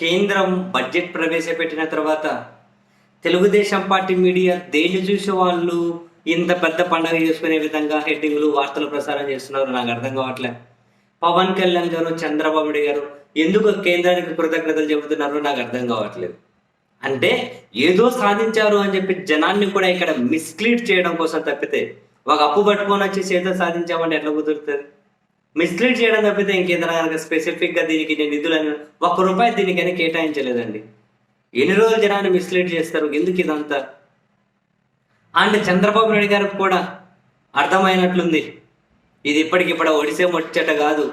కేంద్రం బడ్జెట్ ప్రవేశపెట్టిన తర్వాత తెలుగుదేశం పార్టీ మీడియా దేన్ని చూసే వాళ్ళు ఇంత పెద్ద పండగ చేసుకునే విధంగా హెడ్డింగ్లు వార్తలు ప్రసారం చేస్తున్నారు. నాకు అర్థం కావట్లే. పవన్ కళ్యాణ్ గారు చంద్రబాబు నాయుడు గారు ఎందుకు కేంద్రానికి కృతజ్ఞతలు చెబుతున్నారో నాకు అర్థం కావట్లేదు. అంటే ఏదో సాధించారు అని చెప్పి జనాన్ని కూడా ఇక్కడ మిస్లీడ్ చేయడం కోసం తప్పితే ఒక అప్పు పట్టుకొని వచ్చి ఏదో సాధించామంటే ఎట్లా కుదురుతుంది? మిస్లీడ్ చేయడం తప్పితే ఇంకేదైనా కనుక స్పెసిఫిక్గా దీనికి నేను నిధులను ఒక్క రూపాయి దీనికని కేటాయించలేదండి. ఎన్ని రోజులు జనాన్ని మిస్లీడ్ చేస్తారు? ఎందుకు ఇదంతా? అండ్ చంద్రబాబు నాయుడు గారికి కూడా అర్థమైనట్లుంది. ఇది ఇప్పటికిప్పుడు ఒడిసే ముచ్చట కాదు.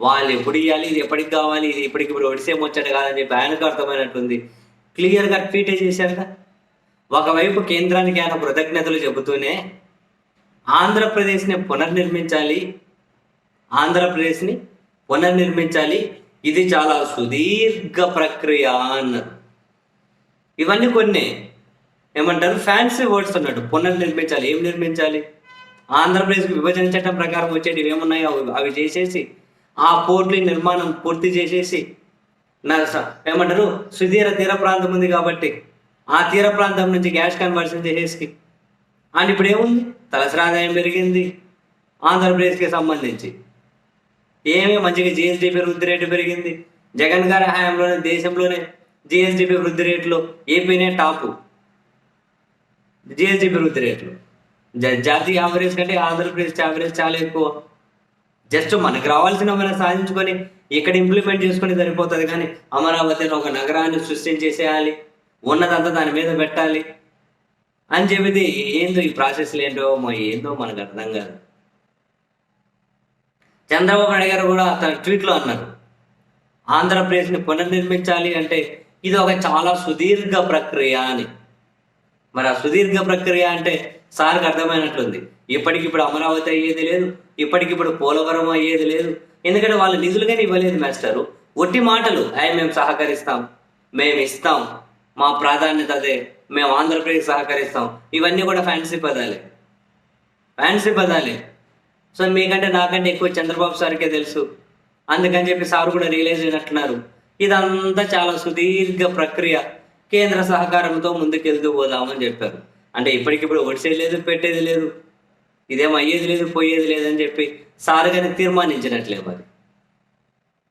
వాళ్ళు ఎప్పుడు ఇవ్వాలి ఇది ఎప్పటికి కావాలి? ఇది ఇప్పటికిప్పుడు ఒడిసే ముచ్చట కాదని చెప్పి ఆయనకు అర్థమైనట్లుంది క్లియర్గా ట్వీటే చేశారుగా ఒకవైపు కేంద్రానికి ఆయన కృతజ్ఞతలు చెబుతూనే ఆంధ్రప్రదేశ్ని పునర్నిర్మించాలి. ఆంధ్రప్రదేశ్ని పునర్నిర్మించాలి. ఇది చాలా సుదీర్ఘ ప్రక్రియ అన్నారు ఇవన్నీ కొన్ని. ఏమంటారు? ఫ్యాన్సీ వర్డ్స్ అన్నట్టు పునర్నిర్మించాలి. ఏం నిర్మించాలి? ఆంధ్రప్రదేశ్ విభజన చట్టం ప్రకారం వచ్చేటివి ఏమున్నాయో అవి అవి చేసేసి ఆ పోర్ట్ల నిర్మాణం పూర్తి చేసేసి నా ఏమంటారు? సుదీర తీర ప్రాంతం ఉంది కాబట్టి ఆ తీర ప్రాంతం నుంచి గ్యాస్ కన్వర్షన్ చేసేసి అండ్ ఇప్పుడు ఏముంది తలసరి ఆదాయం పెరిగింది. ఆంధ్రప్రదేశ్కి సంబంధించి. ఏమి మంచిగా జిఎస్డిపి వృద్ధి రేటు పెరిగింది? జగన్ గారి హయాంలోనే దేశంలోనే జిఎస్డిపి వృద్ధి రేట్లో ఏపీనే టాపు. జిఎస్డిపి వృద్ధి రేట్లు. జ- జాతీయ యావరేజ్ కంటే ఆంధ్రప్రదేశ్ యావరేజ్ చాలా ఎక్కువ. జస్ట్ మనకు రావాల్సినవన్నీ సాధించుకొని ఇక్కడ ఇంప్లిమెంట్ చేసుకుని సరిపోతుంది కానీ అమరావతిలో ఒక నగరాన్ని సృష్టించేసేయాలి ఉన్నదంతా దాని మీద పెట్టాలి. అని చెప్పితే ఏందో ఈ ప్రాసెస్లు ఏంటో ఏందో మనకు అర్థం కాదు. చంద్రబాబు నాయుడు గారు కూడా తన ట్వీట్లో అన్నారు. ఆంధ్రప్రదేశ్ని పునర్నిర్మించాలి అంటే ఇది ఒక చాలా సుదీర్ఘ ప్రక్రియ అని. మరి ఆ సుదీర్ఘ ప్రక్రియ అంటే సార్కి అర్థమైనట్లుంది. ఇప్పటికిప్పుడు అమరావతి అయ్యేది లేదు ఇప్పటికిప్పుడు పోలవరం అయ్యేది లేదు. ఎందుకంటే వాళ్ళు నిధులుగానే ఇవ్వలేదు మాస్టరు. ఒట్టి మాటలు అవి మేము సహకరిస్తాం మేము ఇస్తాం మా ప్రాధాన్యత అదే మేము ఆంధ్రప్రదేశ్ సహకరిస్తాం. ఇవన్నీ కూడా ఫ్యాన్సీ పదాలే. ఫ్యాన్సీ పదాలే. సో మీకంటే నాకంటే ఎక్కువ చంద్రబాబు సార్కే తెలుసు. అందుకని చెప్పి సార్ కూడా రియలైజ్ అయినట్టున్నారు. ఇదంతా చాలా సుదీర్ఘ ప్రక్రియ. కేంద్ర సహకారంతో ముందుకెళ్తూ పోదామని చెప్పారు. అంటే ఇప్పటికిప్పుడు ఒడిసేది లేదు పెట్టేది లేదు. ఇదేం అయ్యేది లేదు పోయేది లేదని చెప్పి సార్ గారిని తీర్మానించినట్లే మరి.